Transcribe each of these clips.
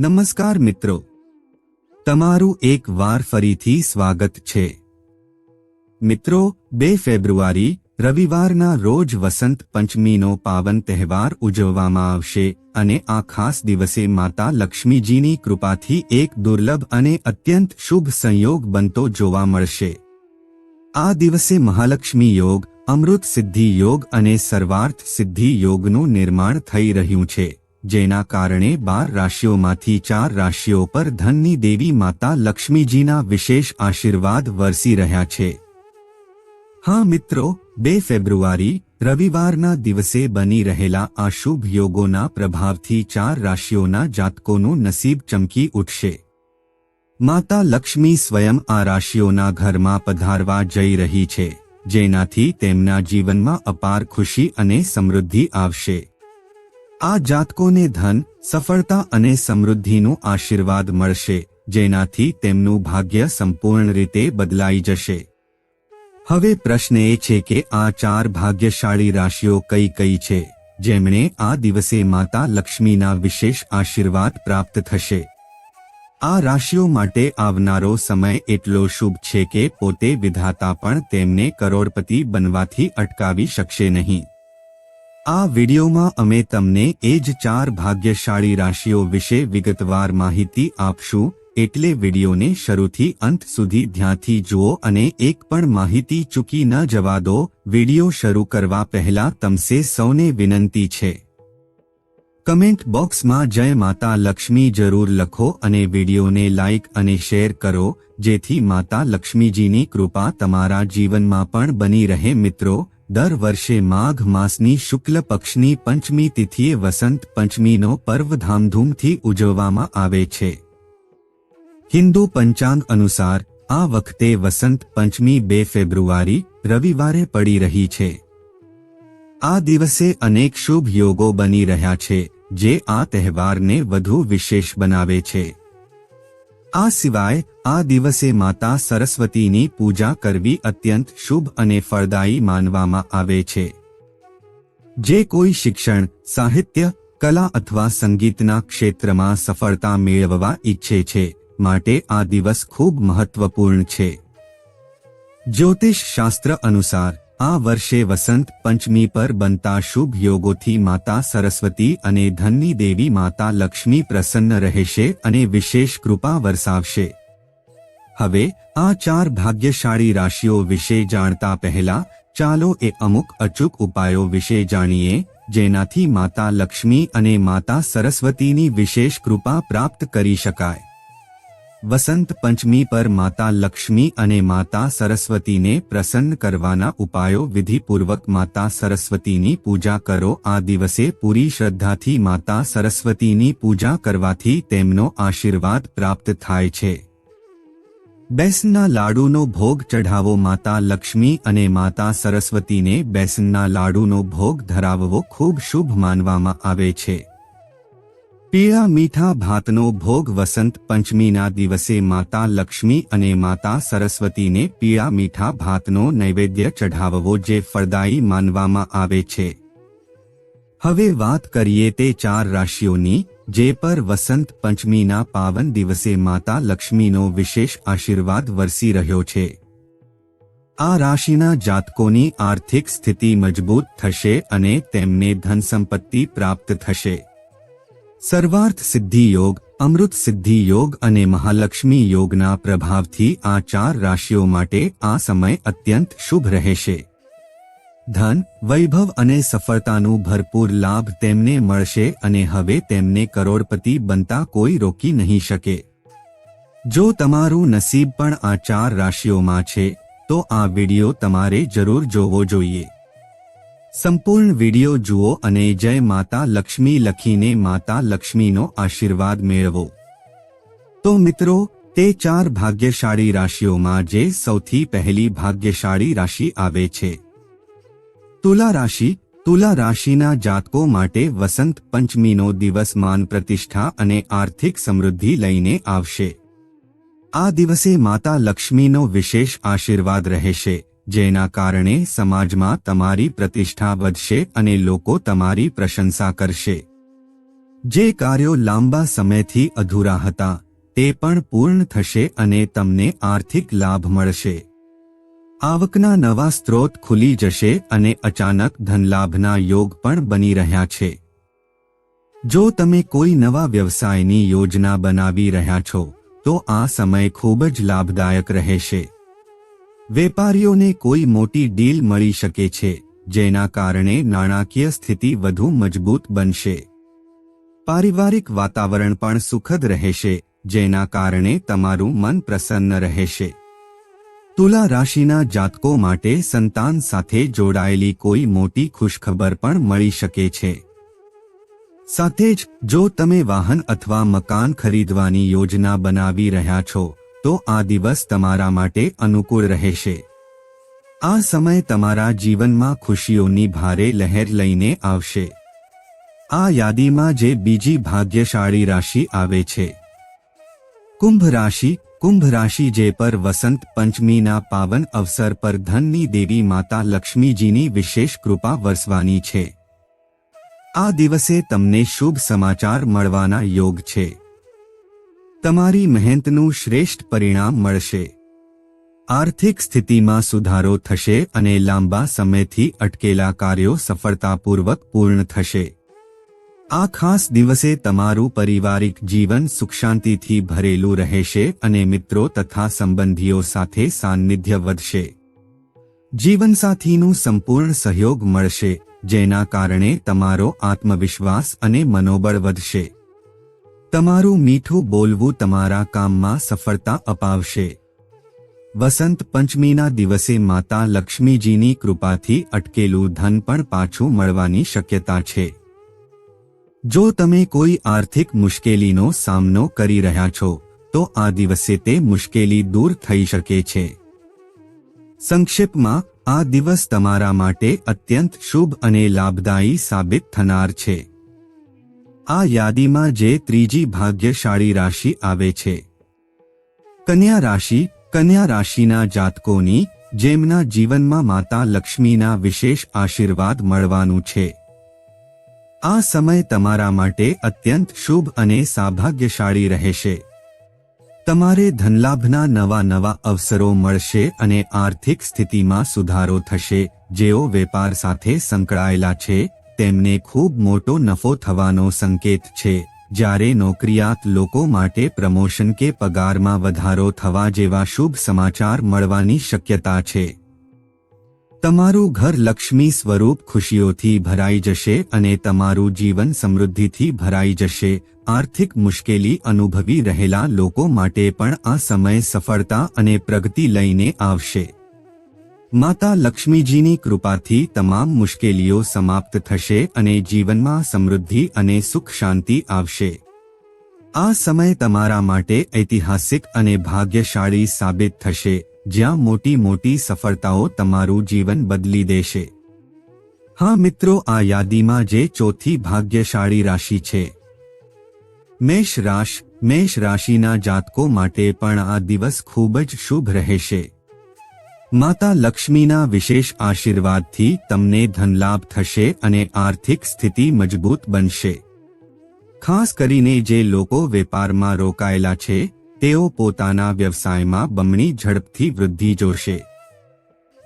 નમસ્કાર મિત્રો. તમારું એક વાર ફરીથી સ્વાગત છે. મિત્રો, બે ફેબ્રુઆરી, રવિવારના રોજ વસંત પંચમીનો પાવન તહેવાર ઉજવવામાં આવશે અને આ ખાસ દિવસે માતા લક્ષ્મીજીની કૃપાથી એક દુર્લભ અને અત્યંત શુભ સંયોગ બનતો જોવા મળશે. આ દિવસે મહાલક્ષ્મી યોગ, અમૃત સિદ્ધિ યોગ અને સર્વાર્થ સિદ્ધિ યોગનું નિર્માણ થઈ રહ્યું છે. જેના કારણે બાર રાશિઓમાંથી ચાર રાશિઓ પર ધનની દેવી માતા લક્ષ્મીજીના વિશેષ આશીર્વાદ વરસી રહ્યા છે. હા મિત્રો, બે ફેબ્રુઆરી, રવિવારના દિવસે બની રહેલા આ શુભ યોગોના પ્રભાવથી ચાર રાશિઓના જાતકોનું નસીબ ચમકી ઉઠશે. માતા લક્ષ્મી સ્વયં આ રાશિઓના ઘરમાં પધારવા જઈ રહી છે, જેનાથી તેમના જીવનમાં અપાર ખુશી અને સમૃદ્ધિ આવશે. આ જાતકોને ધન, સફળતા અને સમૃદ્ધિનું આશીર્વાદ મળશે, જેનાથી તેમનું ભાગ્ય સંપૂર્ણ રીતે બદલાઈ જશે. હવે પ્રશ્ન એ છે કે આ ચાર ભાગ્યશાળી રાશિઓ કઈ કઈ છે, જેમણે આ દિવસે માતા લક્ષ્મીના વિશેષ આશીર્વાદ પ્રાપ્ત થશે? આ રાશિઓ માટે આવનારો સમય એટલો શુભ છે કે પોતે વિધાતા પણ તેમને કરોડપતિ બનવાથી અટકાવી શકશે નહીં. આ વિડિયોમાં અમે તમને એ જ ચાર ભાગ્યશાળી રાશિઓ વિશે વિગતવાર માહિતી આપશું, એટલે વિડિયોને શરૂથી અંત સુધી ધ્યાનથી જુઓ અને એક પણ માહિતી ચૂકી ન જવા દો, વિડિયો શરૂ કરવા પહેલા તમસે સૌને વિનંતી છે. કમેન્ટ બોક્સમાં જય માતા લક્ષ્મી જરૂર લખો અને વિડીયોને લાઇક અને શેર કરો, જેથી માતા લક્ષ્મીજીની કૃપા તમારા જીવનમાં પણ બની રહે મિત્રો દર વર્ષે માઘ માસની શુક્લ પક્ષની પંચમી તિથિએ વસંત પંચમીનો પર્વ ધામધૂમથી ઉજવવામાં આવે છે. હિન્દુ પંચાંગ અનુસાર, આ વખતે વસંત પંચમી બે ફેબ્રુઆરી રવિવારે પડી રહી છે. આ દિવસે અનેક શુભ યોગો બની રહ્યા છે, જે આ તહેવારને વધુ વિશેષ બનાવે છે. આ સિવાય, આ દિવસે માતા સરસ્વતીની પૂજા કરવી અત્યંત શુભ અને ફળદાયી માનવામાં આવે છે. જે કોઈ શિક્ષણ, સાહિત્ય, કલા અથવા સંગીતના ક્ષેત્રમાં સફળતા મેળવવા ઈચ્છે છે, માટે આ દિવસ ખૂબ મહત્વપૂર્ણ છે. જ્યોતિષ શાસ્ત્ર અનુસાર આ વર્ષે વસંત પંચમી પર બનતા શુભ યોગોથી માતા સરસ્વતી અને ધનની દેવી માતા લક્ષ્મી પ્રસન્ન રહેશે અને વિશેષ કૃપા વરસાવશે. હવે, આ ચાર ભાગ્યશાળી રાશિઓ વિશે જાણતા પહેલા, ચાલો એ અમુક અચૂક ઉપાયો વિશે જાણીએ, જેનાથી માતા લક્ષ્મી અને માતા સરસ્વતીની વિશેષ કૃપા પ્રાપ્ત કરી શકાય. વસંત પંચમી પર માતા લક્ષ્મી અને માતા સરસ્વતીને પ્રસન્ન કરવાના ઉપાયો વિધિપૂર્વક માતા સરસ્વતીની પૂજા કરો. આ દિવસે પૂરી શ્રદ્ધાથી માતા સરસ્વતીની પૂજા કરવાથી તેમનો આશીર્વાદ પ્રાપ્ત થાય છે. બેસનના લાડુનો ભોગ ચઢાવો. માતા લક્ષ્મી અને માતા સરસ્વતીને બેસનના લાડુનો ભોગ ધરાવવો ખૂબ શુભ માનવામાં આવે છે. પીળા મીઠા ભાતનો ભોગ વસંત પંચમીના દિવસે માતા લક્ષ્મી અને માતા સરસ્વતીને પીળા મીઠા ભાતનો નૈવેદ્ય ચઢાવવો જે ફળદાયી માનવામાં આવે છે. હવે વાત કરીએ તે ચાર રાશિઓની, જે પર વસંત પંચમીના પાવન દિવસે માતા લક્ષ્મીનો વિશેષ આશીર્વાદ વરસી રહ્યો છે. આ રાશિના જાતકોની આર્થિક સ્થિતિ મજબૂત થશે અને તેમને ધન સંપત્તિ પ્રાપ્ત થશે. સર્વાર્થ સિદ્ધિ યોગ, અમૃત સિદ્ધિ યોગ અને મહાલક્ષ્મી યોગના પ્રભાવથી આ ચાર રાશિઓ માટે આ સમય અત્યંત શુભ રહેશે. ધન, વૈભવ અને સફળતાનું ભરપૂર લાભ તેમને મળશે અને હવે તેમને કરોડપતિ બનતા કોઈ રોકી નહીં શકે. જો તમારું નસીબ પણ આ ચાર રાશિઓમાં છે, તો આ વિડિયો તમારે જરૂર જોવો જોઈએ. સંપૂર્ણ વિડિયો જુઓ અને જય માતા લક્ષ્મી લખીને માતા લક્ષ્મીનો આશીર્વાદ મેળવો. તો મિત્રો, તે ચાર ભાગ્યશાળી રાશિઓમાં જે સૌથી પહેલી ભાગ્યશાળી રાશિ આવે છે. તુલા રાશિ, તુલા રાશિના જાતકો માટે વસંત પંચમીનો દિવસ માન પ્રતિષ્ઠા અને આર્થિક સમૃદ્ધિ લઈને આવશે. આ દિવસે માતા લક્ષ્મીનો વિશેષ આશીર્વાદ રહેશે. જેના કારણે સમાજમાં તમારી પ્રતિષ્ઠા વધશે અને લોકો તમારી પ્રશંસા કરશે. જે કાર્યો લાંબા સમયથી અધૂરા હતા, તે પણ પૂર્ણ થશે અને તમને આર્થિક લાભ મળશે. આવકના નવા સ્ત્રોત ખુલી જશે અને અચાનક ધનલાભના યોગ પણ બની રહ્યા છે. જો તમે કોઈ નવા વ્યવસાયની યોજના બનાવી રહ્યા છો, તો આ સમય ખૂબ જ લાભદાયક રહેશે. વેપારીઓને કોઈ મોટી ડીલ મળી શકે છે, જેના કારણે નાણાકીય સ્થિતિ વધુ મજબૂત બનશે. પારિવારિક વાતાવરણ પણ સુખદ રહેશે, જેના કારણે તમારું મન પ્રસન્ન રહેશે. તુલા રાશિના જાતકો માટે સંતાન સાથે જોડાયેલી કોઈ મોટી ખુશખબર પણ મળી શકે છે. સાથે જ, જો તમે વાહન અથવા મકાન ખરીદવાની યોજના બનાવી રહ્યા છો તો આ દિવસ તમારા માટે અનુકૂળ રહેશે. આ સમય તમારા જીવનમાં ખુશીઓની ભારે લહેર લઈને આવશે. આ યાદીમાં જે બીજી ભાગ્યશાળી રાશિ આવે છે. કુંભ રાશિ કુંભ રાશિ જે પર વસંત પંચમીના પાવન અવસર પર ધનની દેવી માતા લક્ષ્મીજીની વિશેષ કૃપા વરસવાની છે. આ દિવસે તમને શુભ સમાચાર મળવાના યોગ છે. તમારી મહેનતનું શ્રેષ્ઠ પરિણામ મળશે. આર્થિક સ્થિતિમાં સુધારો થશે અને લાંબા સમયથી અટકેલા કાર્યો સફળતાપૂર્વક પૂર્ણ થશે. આ ખાસ દિવસે તમારું પારિવારિક જીવન સુખશાંતિથી ભરેલું રહેશે અને મિત્રો તથા સંબંધીઓ સાથે સાન્નિધ્ય વધશે. જીવનસાથીનું સંપૂર્ણ સહયોગ મળશે, જેના કારણે તમારો આત્મવિશ્વાસ અને મનોબળ વધશે. તમારું મીઠું બોલવું તમારા કામમાં સફળતા અપાવશે. વસંત પંચમીના દિવસે માતા લક્ષ્મીજીની કૃપાથી અટકેલું ધન પણ પાછું મળવાની શક્યતા છે. જો તમે કોઈ આર્થિક મુશ્કેલીનો સામનો કરી રહ્યા છો, તો આ દિવસે તે મુશ્કેલી દૂર થઈ શકે છે. સંક્ષેપમાં આ દિવસ તમારા માટે અત્યંત શુભ અને લાભદાયી સાબિત થનાર છે. આ યાદીમાં જે ત્રીજી ભાગ્યશાળી રાશિ આવે છે. કન્યા રાશિ, કન્યા રાશિના જાતકોની, જેમના જીવનમાં માતા લક્ષ્મીના વિશેષ આશીર્વાદ મળવાનું છે. આ સમય તમારા માટે અત્યંત શુભ અને સૌભાગ્યશાળી રહેશે. તમારે ધનલાભના નવા નવા અવસરો મળશે અને આર્થિક સ્થિતિમાં સુધારો થશે, જેઓ વેપાર સાથે સંકળાયેલા છે તેમને ખૂબ મોટો નફો થવાનો સંકેત છે, જ્યારે નોકરિયાત લોકો માટે પ્રમોશન કે પગારમાં વધારો થવા જેવા શુભ સમાચાર મળવાની શક્યતા છે. તમારું ઘર લક્ષ્મી સ્વરૂપ ખુશીઓથી ભરાઈ જશે અને તમારું જીવન સમૃદ્ધિથી ભરાઈ જશે, આર્થિક મુશ્કેલી અનુભવી રહેલા લોકો માટે પણ આ સમય સફળતા અને પ્રગતિ લઈને આવશે. માતા લક્ષ્મીજીની કૃપાથી તમામ મુશ્કેલીઓ સમાપ્ત થશે અને જીવનમાં સમૃદ્ધિ અને સુખ શાંતિ આવશે. આ સમય તમારા માટે ઐતિહાસિક અને ભાગ્યશાળી સાબિત થશે, જ્યાં મોટી મોટી સફળતાઓ તમારું જીવન બદલી દેશે. હા મિત્રો, આ યાદીમાં જે ચોથી ભાગ્યશાળી રાશિ છે. મેષ રાશ મેષ રાશિના જાતકો માટે પણ આ દિવસ ખૂબ જ શુભ રહેશે. માતા લક્ષ્મીના વિશેષ આશીર્વાદથી તમને ધનલાભ થશે અને આર્થિક સ્થિતિ મજબૂત બનશે. ખાસ કરીને જે લોકો વેપારમાં રોકાયેલા છે, તેઓ પોતાના વ્યવસાયમાં બમણી ઝડપથી વૃદ્ધિ જોશે.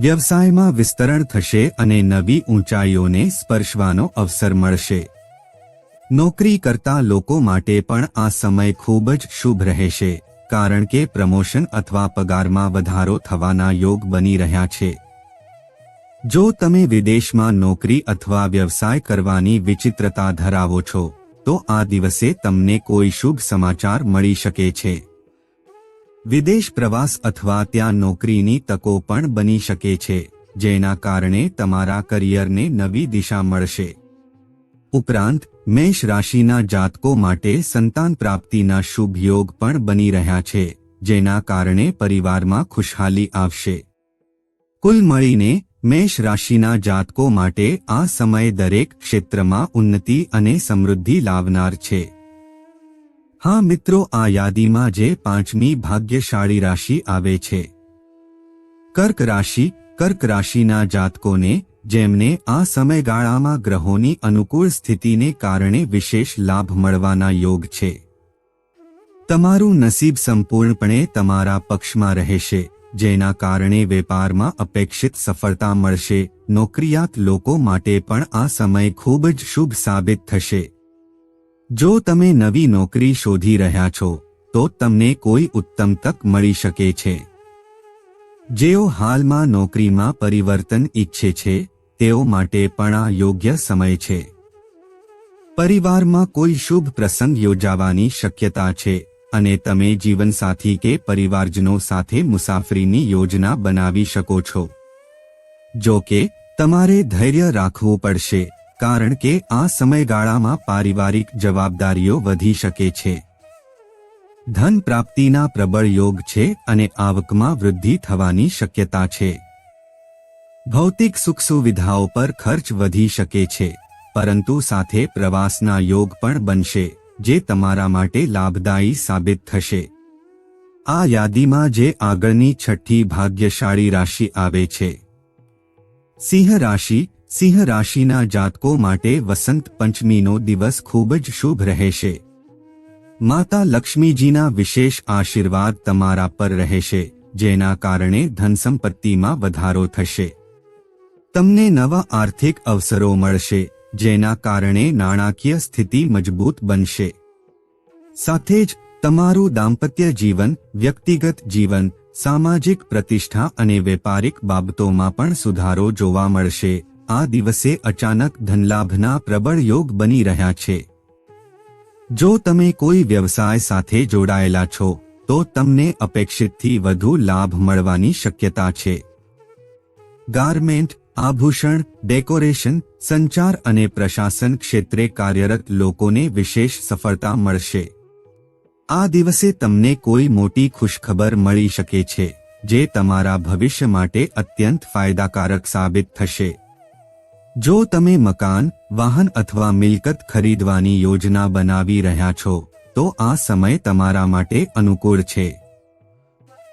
વ્યવસાયમાં વિસ્તરણ થશે અને નવી ઊંચાઈઓને સ્પર્શવાનો અવસર મળશે. નોકરી કરતા લોકો માટે પણ આ સમય ખૂબ જ શુભ રહેશે. કારણ કે પ્રમોશન અથવા પગારમાં વધારો થવાના યોગ બની રહ્યા છે. જો તમે વિદેશમાં નોકરી અથવા વ્યવસાય કરવાની વિચિત્રતા ધરાવો છો, તો આ દિવસે તમને કોઈ શુભ સમાચાર મળી શકે છે. વિદેશ પ્રવાસ અથવા ત્યાં નોકરીની તકો પણ બની શકે છે, જેના કારણે તમારા કરિયરને નવી દિશા મળશે. ઉપરાંત મેષ રાશિના જાતકો માટે સંતાન પ્રાપ્તિના શુભ યોગ પણ બની રહ્યા છે, જેના કારણે પરિવારમાં ખુશહાલી આવશે. કુલ મળીને મેષ રાશિના જાતકો માટે આ સમય દરેક ક્ષેત્રમાં ઉન્નતિ અને સમૃદ્ધિ લાવનાર છે. હા મિત્રો, આ યાદીમાં જે પાંચમી ભાગ્યશાળી રાશિ આવે છે. કર્ક રાશિ, કર્ક રાશિના જાતકોને જેમને આ સમયગાળામાં ગ્રહોની અનુકૂળ સ્થિતિને કારણે વિશેષ લાભ મળવાના યોગ છે. તમારું નસીબ સંપૂર્ણપણે તમારા પક્ષમાં રહેશે, જેના કારણે વેપારમાં અપેક્ષિત સફળતા મળશે, નોકરિયાત લોકો માટે પણ આ સમય ખૂબ જ શુભ સાબિત થશે. જો તમે નવી નોકરી શોધી રહ્યા છો, તો તમને કોઈ ઉત્તમ તક મળી શકે છે. જેઓ હાલમાં નોકરીમાં પરિવર્તન ઈચ્છે છે, તેઓ માટે પણ આ યોગ્ય સમય છે. પરિવારમાં કોઈ શુભ પ્રસંગ યોજાવાની શક્યતા છે, અને તમે જીવનસાથી કે પરિવારજનો સાથે મુસાફરીની યોજના બનાવી શકો છો. જો કે, તમારે ધૈર્ય રાખવું પડશે, કારણ કે આ સમયગાળામાં પારિવારિક જવાબદારીઓ વધી શકે છે. ધન પ્રાપ્તિના પ્રબળ યોગ છે અને આવકમાં વૃદ્ધિ થવાની શક્યતા છે. ભૌતિક સુખ સુવિધાઓ પર ખર્ચ વધી શકે છે, પરંતુ સાથે પ્રવાસના યોગ પણ બનશે, જે તમારા માટે લાભદાયી સાબિત થશે. આ યાદીમાં જે આગળની છઠ્ઠી ભાગ્યશાળી રાશિ આવે છે. સિંહ રાશિ, સિંહ રાશિના જાતકો માટે વસંત પંચમીનો દિવસ ખૂબ જ શુભ રહેશે. માતા લક્ષ્મીજીના વિશેષ આશીર્વાદ તમારા પર રહેશે, જેના કારણે ધનસંપત્તિમાં વધારો થશે. તમને નવા આર્થિક અવસરો મળશે, જેના કારણે નાણાકીય સ્થિતિ મજબૂત બનશે. સાથે જ, તમારું દાંપત્ય જીવન, વ્યક્તિગત જીવન, સામાજિક પ્રતિષ્ઠા અને વેપારિક બાબતોમાં પણ સુધારો જોવા મળશે. આ દિવસે અચાનક ધનલાભના પ્રબળ યોગ બની રહ્યા છે. જો તમે કોઈ વ્યવસાય સાથે જોડાયેલા છો, તો તમને અપેક્ષિતથી વધુ લાભ મળવાની શક્યતા છે. ગાર્મેન્ટ, આભૂષણ, ડેકોરેશન, સંચાર અને પ્રશાસન ક્ષેત્રે કાર્યરત લોકોને વિશેષ સફળતા મળશે. આ દિવસે તમને કોઈ મોટી ખુશખબર મળી શકે છે, જે તમારા ભવિષ્ય માટે અત્યંત ફાયદાકારક સાબિત થશે. જો તમે મકાન, વાહન અથવા મિલકત ખરીદવાની યોજના બનાવી રહ્યા છો, તો આ સમય તમારા માટે અનુકૂળ છે.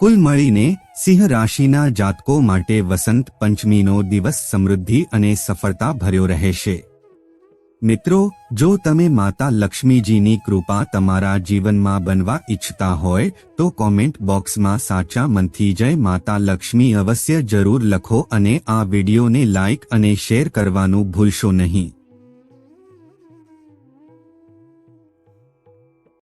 કુલ મળીને, સિંહ રાશિના જાતકો માટે વસંત પંચમીનો દિવસ સમૃદ્ધિ અને સફળતા ભર્યો રહેશે. મિત્રો, જો તમે માતા લક્ષ્મીજીની કૃપા તમારા જીવનમાં બનવા ઈચ્છતા હોય, તો કોમેન્ટ બોક્સમાં સાચા મનથી જય માતા લક્ષ્મી અવશ્ય જરૂર લખો અને આ વિડીયોને લાઇક અને શેર કરવાનું ભૂલશો નહીં.